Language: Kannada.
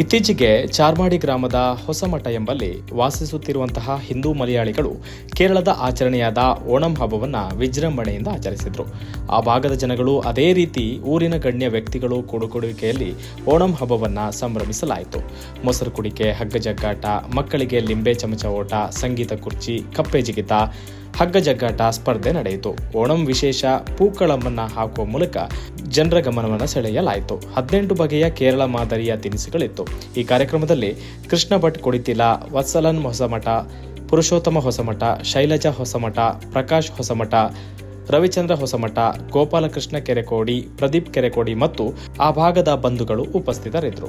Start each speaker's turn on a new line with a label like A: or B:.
A: ಇತ್ತೀಚೆಗೆ ಚಾರ್ಮಾಡಿ ಗ್ರಾಮದ ಹೊಸಮಠ ಎಂಬಲ್ಲಿ ವಾಸಿಸುತ್ತಿರುವಂತಹ ಹಿಂದೂ ಮಲಯಾಳಿಗಳು ಕೇರಳದ ಆಚರಣೆಯಾದ ಓಣಂ ಹಬ್ಬವನ್ನು ವಿಜೃಂಭಣೆಯಿಂದ ಆಚರಿಸಿದರು. ಆ ಭಾಗದ ಜನಗಳು ಅದೇ ರೀತಿ ಊರಿನ ಗಣ್ಯ ವ್ಯಕ್ತಿಗಳು ಕೊಡುಕೊಡುವಿಕೆಯಲ್ಲಿ ಓಣಂ ಹಬ್ಬವನ್ನು ಸಂಭ್ರಮಿಸಲಾಯಿತು. ಮೊಸರು ಕುಡಿಕೆ ಹಗ್ಗ ಜಗ್ಗಾಟ ಮಕ್ಕಳಿಗೆ ಲಿಂಬೆ ಚಮಚ ಓಟ, ಸಂಗೀತ ಕುರ್ಚಿ, ಕಪ್ಪೆ ಜಿಗಿತ ಹಗ್ಗ ಜಗ್ಗಾಟ ಸ್ಪರ್ಧೆ ನಡೆಯಿತು. ಓಣಂ ವಿಶೇಷ ಪೂಕಳಮ್ಮನ್ನ ಹಾಕುವ ಮೂಲಕ ಜನರ ಗಮನವನ್ನು ಸೆಳೆಯಲಾಯಿತು. ಹದಿನೆಂಟು ಬಗೆಯ ಕೇರಳ ಮಾದರಿಯ ತಿನಿಸುಗಳಿತ್ತು. ಈ ಕಾರ್ಯಕ್ರಮದಲ್ಲಿ ಕೃಷ್ಣ ಭಟ್ ಕೊಡಿತಿಲ, ವತ್ಸಲನ್ ಹೊಸಮಠ, ಪುರುಷೋತ್ತಮ ಹೊಸಮಠ, ಶೈಲಜಾ ಹೊಸಮಠ, ಪ್ರಕಾಶ್ ಹೊಸಮಠ, ರವಿಚಂದ್ರ ಹೊಸಮಠ, ಗೋಪಾಲಕೃಷ್ಣ ಕೆರೆಕೋಡಿ, ಪ್ರದೀಪ್ ಕೆರೆಕೋಡಿ ಮತ್ತು ಆ ಭಾಗದ ಬಂಧುಗಳು ಉಪಸ್ಥಿತರಿದ್ದರು.